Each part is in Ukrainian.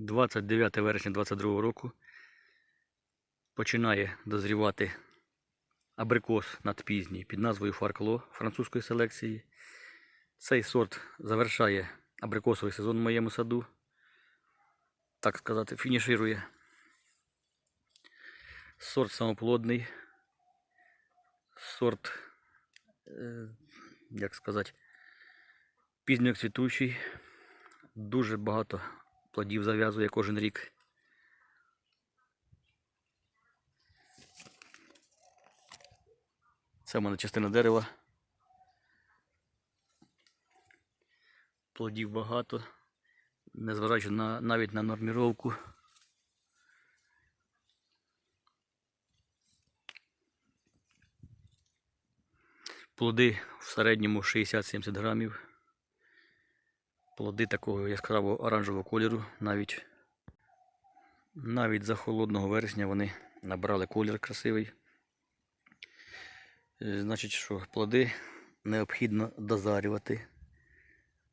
29 вересня 2022 року починає дозрівати абрикос надпізній під назвою Фаркло французької селекції. Цей сорт завершає абрикосовий сезон в моєму саду. Так сказати, фініширує. Сорт самоплодний. Сорт, е, як сказати, пізньоцвітучий. Дуже багато плодів зав'язує кожен рік. Це в мене частина дерева. Плодів багато, незважаючи на, навіть на норміровку. Плоди в середньому 60-70 грамів. Плоди такого яскраво оранжевого кольору навіть. Навіть за холодного вересня вони набрали колір красивий. Е, Значить, що плоди необхідно дозарювати.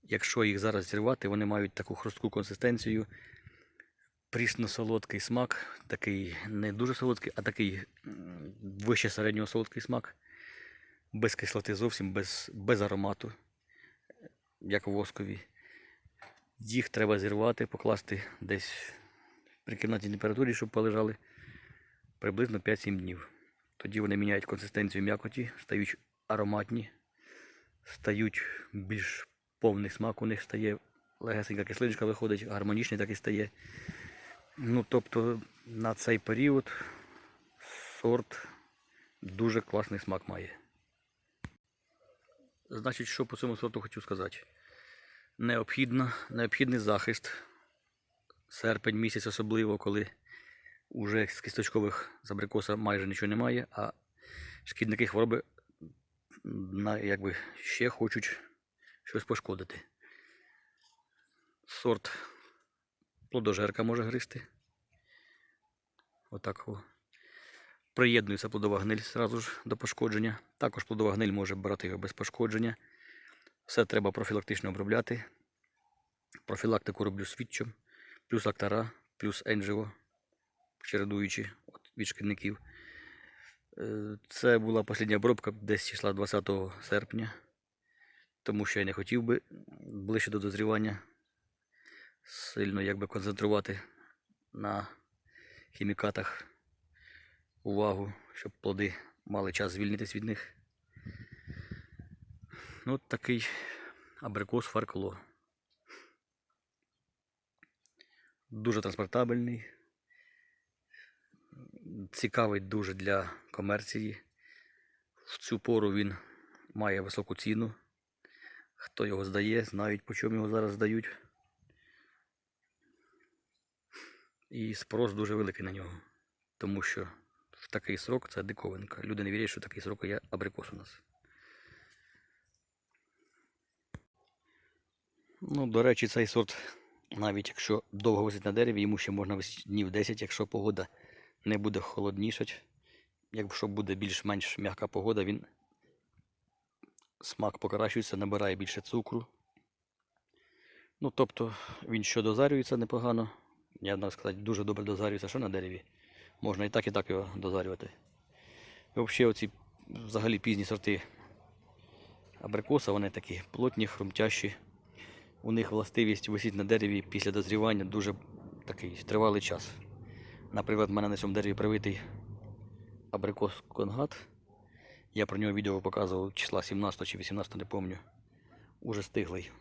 Якщо їх зараз зірвати, вони мають таку хрустку консистенцію, прісно-солодкий смак, такий не дуже солодкий, а такий вище середнього солодкий смак, без кислоти зовсім, без, без аромату, як воскові. Їх треба зірвати, покласти десь при кімнатній температурі, щоб полежали приблизно 5-7 днів. Тоді вони міняють консистенцію м'якоті, стають ароматні, стають більш повний смак у них стає, легесенька кислиночка виходить, гармонічний так і стає. Ну, тобто на цей період сорт дуже класний смак має. Значить, що по цьому сорту хочу сказати? Необхідно, необхідний захист. Серпень місяць особливо, коли вже з кісточкових з абрикоса майже нічого немає, а шкідники хвороби якби, ще хочуть щось пошкодити. Сорт плодожерка може гризти. Отак. О. Приєднується плодова гниль зразу ж до пошкодження. Також плодова гниль може брати його без пошкодження. Все треба профілактично обробляти. Профілактику роблю свідчом, плюс актара, плюс енджево, чередуючи від шкідників. Е, Це була остання обробка десь числа 20 серпня, тому що я не хотів би ближче до дозрівання сильно якби концентрувати на хімікатах увагу, щоб плоди мали час звільнитись від них. Ну, такий абрикос фаркло. Дуже транспортабельний. Цікавий дуже для комерції. В цю пору він має високу ціну. Хто його здає, знають, по чому його зараз здають. І спрос дуже великий на нього. Тому що в такий срок це диковинка. Люди не вірять, що такий срок є абрикос у нас. Ну, до речі, цей сорт, навіть якщо довго висить на дереві, йому ще можна висіти днів 10, якщо погода не буде холоднішати. Якщо буде більш-менш м'яка погода, він смак покращується, набирає більше цукру. Ну, тобто він що дозарюється непогано. Я б сказати, дуже добре дозарюється, що на дереві. Можна і так, і так його дозарювати. І взагалі оці взагалі пізні сорти абрикоса, вони такі плотні, хрумтящі. У них властивість висіти на дереві після дозрівання дуже такий тривалий час. Наприклад, в мене на цьому дереві привитий абрикос конгат. Я про нього відео показував числа 17 чи 18, не пам'ятаю. Уже стиглий.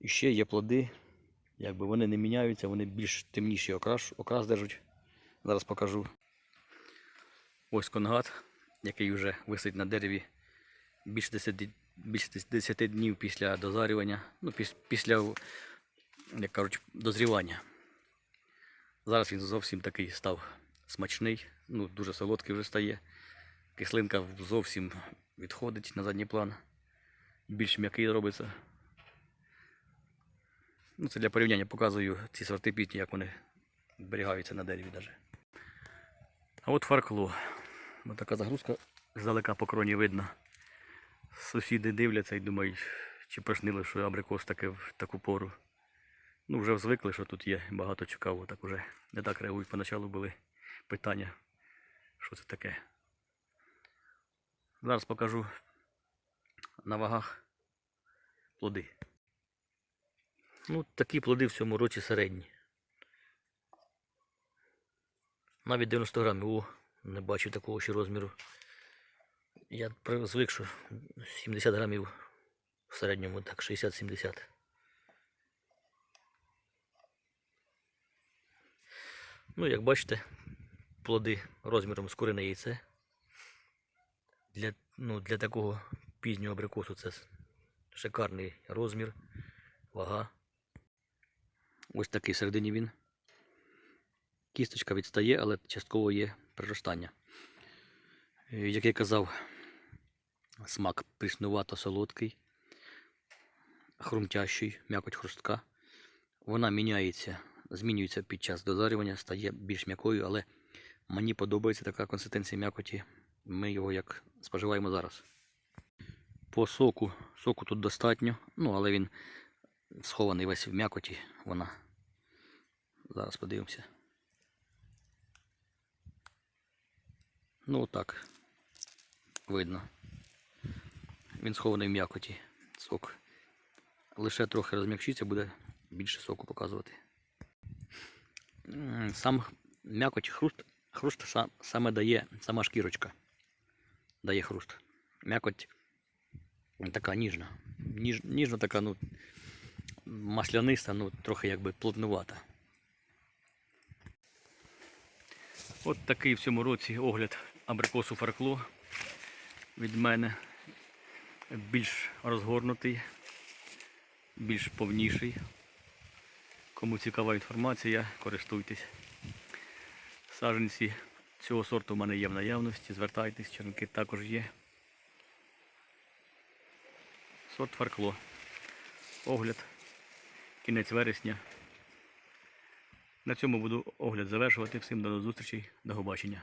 І ще є плоди, якби вони не міняються, вони більш темніший окрас, окрас держать. Зараз покажу. Ось конгат, який вже висить на дереві більше 10, більше 10 днів після дозарювання, ну, після, як кажуть, дозрівання. Зараз він зовсім такий став смачний, ну, дуже солодкий вже стає. Кислинка зовсім відходить на задній план. Більш м'який робиться. Ну, це для порівняння показую ці сорти пітні, як вони зберігаються на дереві навіть. А от фаркло. Ось така загрузка здалека по кроні видно. Сусіди дивляться і думають, чи приснили, що абрикос таке в таку пору. Ну, вже звикли, що тут є багато цікавого, так уже не так реагують. Поначалу були питання, що це таке. Зараз покажу на вагах плоди. Ну, такі плоди в цьому році середні. Навіть 90 грамів. О, не бачу такого ще розміру. Я звик, що 70 грамів в середньому, так, 60-70. Ну, як бачите, плоди розміром з курине яйце. Для, ну, для такого пізнього абрикосу це шикарний розмір, вага. Ось такий всередині він. Кісточка відстає, але частково є приростання. Е, Як я казав, смак пріснувато солодкий, хрумтящий, м'якоть хрустка. Вона міняється, змінюється під час дозарювання, стає більш м'якою, але мені подобається така консистенція м'якоті. Ми його як споживаємо зараз. По соку, соку тут достатньо, ну але він схований весь в м'якоті. Вона. Зараз подивимося. Ну отак. Видно. Він схований в м'якоті. Сок. Лише трохи розм'якшиться, буде більше соку показувати. Сам м'якоть хруст, хруст сам, саме дає сама шкірочка. Дає хруст. М'якоть така ніжна. Ніж, ніжна така, ну, масляниста, ну, трохи якби плотнувата. От такий в цьому році огляд абрикосу фаркло від мене. Більш розгорнутий, більш повніший. Кому цікава інформація, користуйтесь. Саженці цього сорту в мене є в наявності. Звертайтесь, черенки також є. Сорт фаркло. Огляд. Кінець вересня. На цьому буду огляд завершувати. Всім до зустрічей, до побачення.